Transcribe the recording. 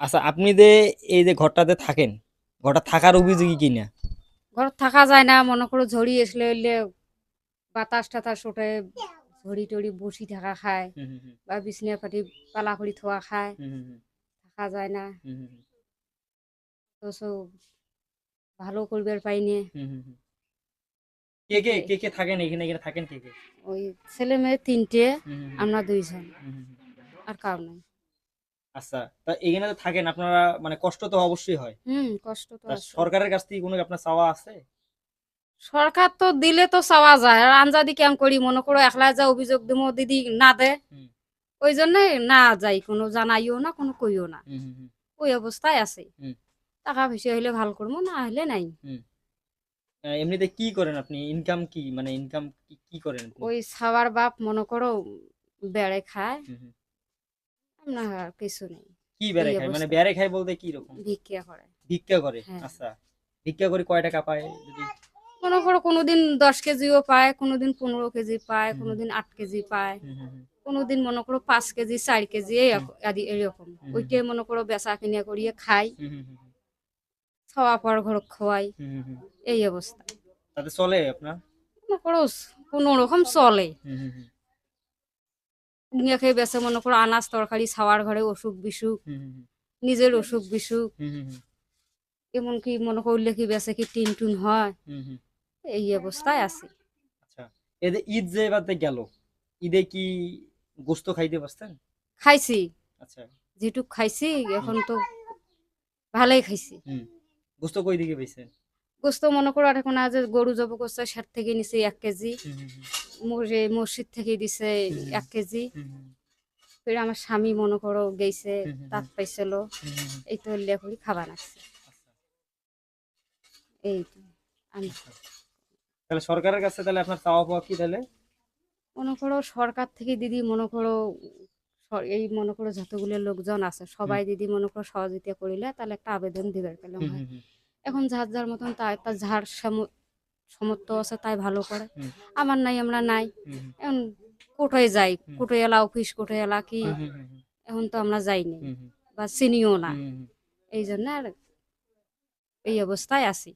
আচ্ছা আপনি যে এই যে ঘরটাতে থাকেন ঘরটা থাকার অভিযোগই কি না? ঘর থাকা যায় না মনে করো ঝড়ি আসলে এলে বাতাস টাতাস ওঠে ঝড়ি টড়ি বসি থাকা খায় বা বিছনা পাটি পালা কৰি থোৱা খায় থাকা যায় না। তো সব ভালো করবার পাইনি কে কে কে কে থাকেন? এখানে এখানে থাকেন কে কে? ওই ছেলে মেয়ে তিনটে আমরা দুইজন। আর কাউ নাই। আচ্ছা তা এখানে তো থাকেন আপনারা মানে কষ্ট তো অবশ্যই হয়। হুম কষ্ট তো তা আছে। সরকারের কাছ থেকে কোনো আপনার চাওয়া আছে? সরকার তো দিলে তো চাওয়া যায় আর আঞ্জাদি কেম করি? মনে করো একলা যা অভিযোগ দিমো দিদি না দে। ওই জন্যে না যাই কোনো জানাইও না কোনো কইও না। ওই অবস্থায় আছে। টাকা পয়সা হইলে ভালো করব না হলে নাই। এমনিতে কি করেন আপনি? ইনকাম কি? মানে ইনকাম কি করেন ওই সাবার বাপ মনে করো বেড়ে খায়। না কিছু নেই। কি বেড়ে খায়? মানে বেড়ে খায় বলতে কি রকম? ভিক্ষা করে। ভিক্ষা করে? হ্যাঁ। আচ্ছা। ভিক্ষা করে কয় টাকা পায় যদি? মনে করো কোনোদিন দশ কেজিও পায় কোনোদিন পনেরো কেজি পায়। কোনোদিন আট কেজি পায়। কোনোদিন মনে করো পাঁচ কেজি চার কেজি আদি এরকম। ওইটাই মনে করো বেচা কিনা করিয়ে খাই খাওয়া পর ঘর হুম। এই অবস্থা। তাতে চলে আপনার? মনে করো কোনো রকম চলে। নিয়ে খেয়ে বেছে মনে করো আনাজ তরকারি ছাওয়ার ঘরে অসুখ বিসুখ নিজের অসুখ বিসুখ। এমনকি মনে করলে কি বেছে কি টিন টুন হয়। এই অবস্থায় আছে। আচ্ছা এতে ঈদ যে এবারে গেল ঈদে কি গোস্ত খাইতে পারছেন? খাইছি। আচ্ছা। যেটুক খাইছি এখন তো ভালোই খাইছি। গোস্ত কই দিকে পেয়েছেন গোস্ত মনে করো আর এখন আজ গরু জব করছে সার থেকে নিছে এক কেজি। মসজিদ থেকে দিছে এক কেজি। ফির আমার স্বামী মনে করো গেছে তাঁত পাইছিল। এই তো লে করি খাবার লাগছে আচ্ছা, এই তো। আমি আচ্ছা। তাহলে সরকারের কাছে তাহলে আপনার চাওয়া পাওয়া কি তাহলে? মনে করো সরকার থেকে দিদি মনে করো এই মনে করো যতগুলো লোকজন আছে সবাই দিদি মনে করো সহযোগিতা করিলে তাহলে একটা আবেদন দিবার পেলাম এখন যার যার মতন তার যার সাম- সামর্থ্য আছে তাই ভালো করে। আমার নাই আমরা নাই। এখন কোটোয় যাই। কোটো এলা অফিস কোটো এলা কি? এখন তো আমরা যাইনি। বা চিনিও না। এই জন্য আর এই অবস্থায় আছি।